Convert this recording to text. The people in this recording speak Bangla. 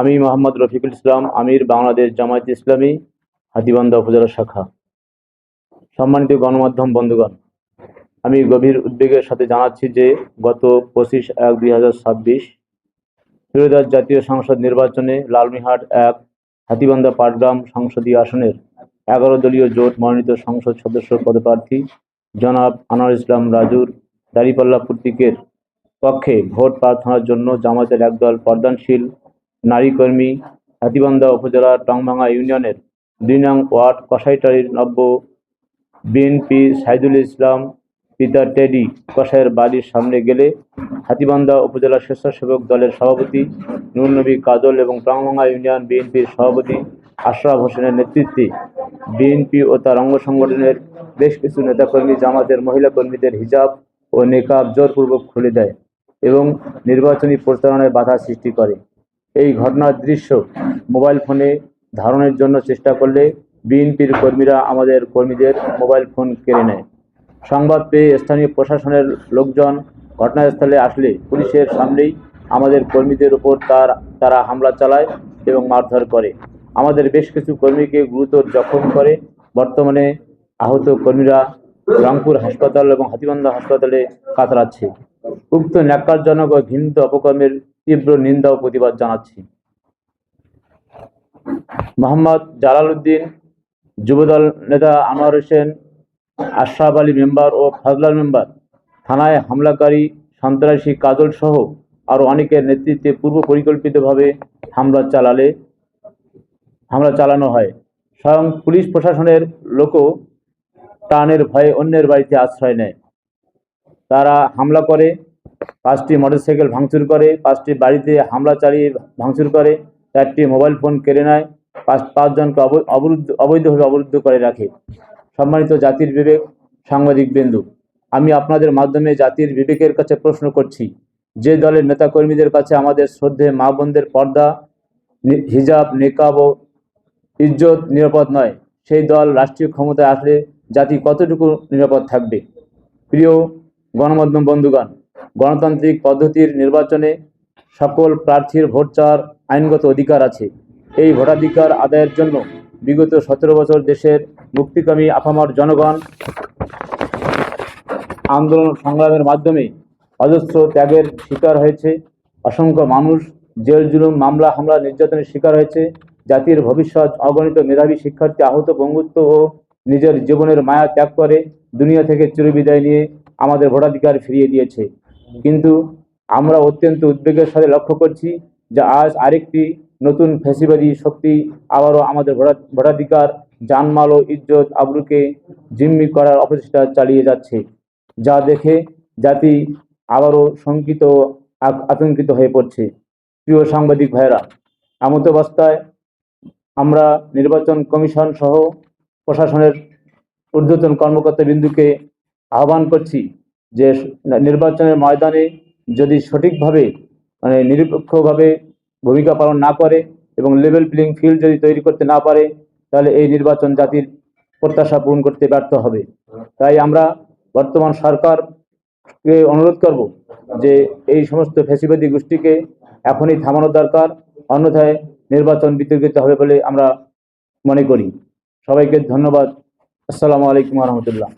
আমি মোহাম্মদ রফিকুল ইসলাম, আমির বাংলাদেশ জামায়াত ইসলামী, হাতিবান্ধা উপজেলা শাখা। সম্মানিত গণমাধ্যম বন্ধুগণ, আমি গভীর উদ্বেগের সাথে জানাচ্ছি যে গত পঁচিশ এক দুই হাজার ছাব্বিশ জাতীয় সংসদ নির্বাচনে লালমিহাট এক, হাতিবান্ধা পাটগ্রাম সংসদীয় আসনের এগারো দলীয় জোট মনোনীত সংসদ সদস্য পদপ্রার্থী জনাব আনোয়ার ইসলাম রাজুর দাঁড়িপাল্লা প্রতীকের পক্ষে ভোট প্রার্থনার জন্য জামায়াতের একদল পর্দানশীল নারী কর্মী, হাতিবান্ধা উপজেলার টংভাঙা ইউনিয়নের দুই নং ওয়ার্ড কসাইটারির নব্য বিএনপি সাইদুল ইসলাম পিতা টেডি কসাইয়ের বাড়ির সামনে গেলে হাতিবান্ধা উপজেলা স্বেচ্ছাসেবক দলের সভাপতি নুরনবী কাজল এবং টংভাঙা ইউনিয়ন বিএনপির সভাপতি আশরাফ হোসেনের নেতৃত্বে বিএনপি ও তার অঙ্গ সংগঠনের বেশ কিছু নেতাকর্মী, জামাতের মহিলা কর্মীদের হিজাব ও নেকাব জোরপূর্বক খুলে দেয় এবং নির্বাচনী প্রচারণায় বাধা সৃষ্টি করে। এই ঘটনার দৃশ্য মোবাইল ফোনে ধারণের জন্য চেষ্টা করলে বিএনপির কর্মীরা আমাদের কর্মীদের মোবাইল ফোন কেড়ে নেয়। সংবাদ পেয়ে স্থানীয় প্রশাসনের লোকজন ঘটনাস্থলে আসলে পুলিশের সামনেই আমাদের কর্মীদের উপর তার তারা হামলা চালায় এবং মারধর করে। আমাদের বেশ কিছু কর্মীকে গুরুতর জখম করে। বর্তমানে আহত কর্মীরা রংপুর হাসপাতাল এবং হাতিবান্ধা হাসপাতালে কাতরাচ্ছে। উক্ত ন্যাক্কারজনক ও ঘৃণিত অপকর্মের তীব্র নিন্দা ও প্রতিবাদ জানাচ্ছি। মোহাম্মদ জালাল উদ্দিন যুবদল নেতা আনোয়ার হোসেন, আশরাফ আলী মেম্বার ও ফজলাল মেম্বার, থানায় হামলাকারী সন্ত্রাসী কাজল সহ আরও অনেকের নেতৃত্বে পূর্ব পরিকল্পিতভাবে হামলা চালালে, হামলা চালানো হয়। স্বয়ং পুলিশ প্রশাসনের লোকও টানের ভয়ে অন্যের বাড়িতে আশ্রয় নেয়। তারা হামলা করে পাঁচটি মোটরসাইকেল ভাঙচুর করে, পাঁচটি বাড়িতে হামলা চালিয়ে ভাঙচুর করে, চারটি মোবাইল ফোন কেড়ে নেয়, পাঁচ, পাঁচজনকে অব- অবরুদ্ধ, অবৈধভাবে অবরুদ্ধ করে রাখে। সম্মানিত জাতির বিবেক, সাংবাদিক বিন্দু, আমি আপনাদের মাধ্যমে জাতির বিবেকের কাছে প্রশ্ন করছি। যে দলের নেতাকর্মীদের কাছে আমাদের শ্রদ্ধে মা বোনদের পর্দা হিজাব, নেকাব ও ইজ্জত নিরাপদ নয়, সেই দল রাষ্ট্রীয় ক্ষমতায় আসলে জাতি কতটুকু নিরাপদ থাকবে? প্রিয় গণমাধ্যম বন্ধুগণ গণতান্ত্রিক পদ্ধতির নির্বাচনে সকল প্রার্থীর ভোট চাওয়ার আইনগত অধিকার আছে। এই ভোটাধিকার আদায়ের জন্য বিগত সতেরো বছর দেশের মুক্তিকামী আপামর জনগণ আন্দোলন সংগ্রামের মাধ্যমে অজস্র ত্যাগের শিকার হয়েছে। অসংখ্য মানুষ জেল জুলুম, মামলা, হামলা, নির্যাতনের শিকার হয়েছে। জাতির ভবিষ্যৎ অগণিত মেধাবী শিক্ষার্থী আহত, বঙ্গুত্ব ও নিজের জীবনের মায়া ত্যাগ করে দুনিয়া থেকে চিরবিদায় নিয়ে আমাদের ভোটাধিকার ফিরিয়ে দিয়েছে। কিন্তু আমরা অত্যন্ত উদ্বেগের সাথে লক্ষ্য করছি যে আজ আরেকটি নতুন ফ্যাসিবাদী শক্তি আবারও আমাদের ভোটা- ভোটাধিকার, জানমাল ও ইজ্জত আবরুকে জিম্মি করার অপচেষ্টা চালিয়ে যাচ্ছে, যা দেখে জাতি আবারও শঙ্কিত আতঙ্কিত হয়ে পড়ছে। প্রিয় সাংবাদিক ভাইরা এমত অবস্থায় আমরা নির্বাচন কমিশন সহ প্রশাসনের ঊর্ধ্বতন কর্মকর্তা বিন্দুকে আহ্বান করছি যে নির্বাচনের ময়দানে যদি সঠিকভাবে মানে নিরপেক্ষভাবে ভূমিকা পালন না করে এবং লেভেল প্লেইং ফিল্ড যদি তৈরি করতে না পারে, তাহলে এই নির্বাচন জাতির প্রত্যাশা পূরণ করতে ব্যর্থ হবে। তাই আমরা বর্তমান সরকারকে অনুরোধ করব যে এই সমস্ত ফ্যাসিবাদী গোষ্ঠীকে এখনই থামানো দরকার, অন্যথায় নির্বাচন বিতর্কিত হবে বলে আমরা মনে করি। সবাইকে ধন্যবাদ। আসসালামু আলাইকুম রহমতুল্লাহ।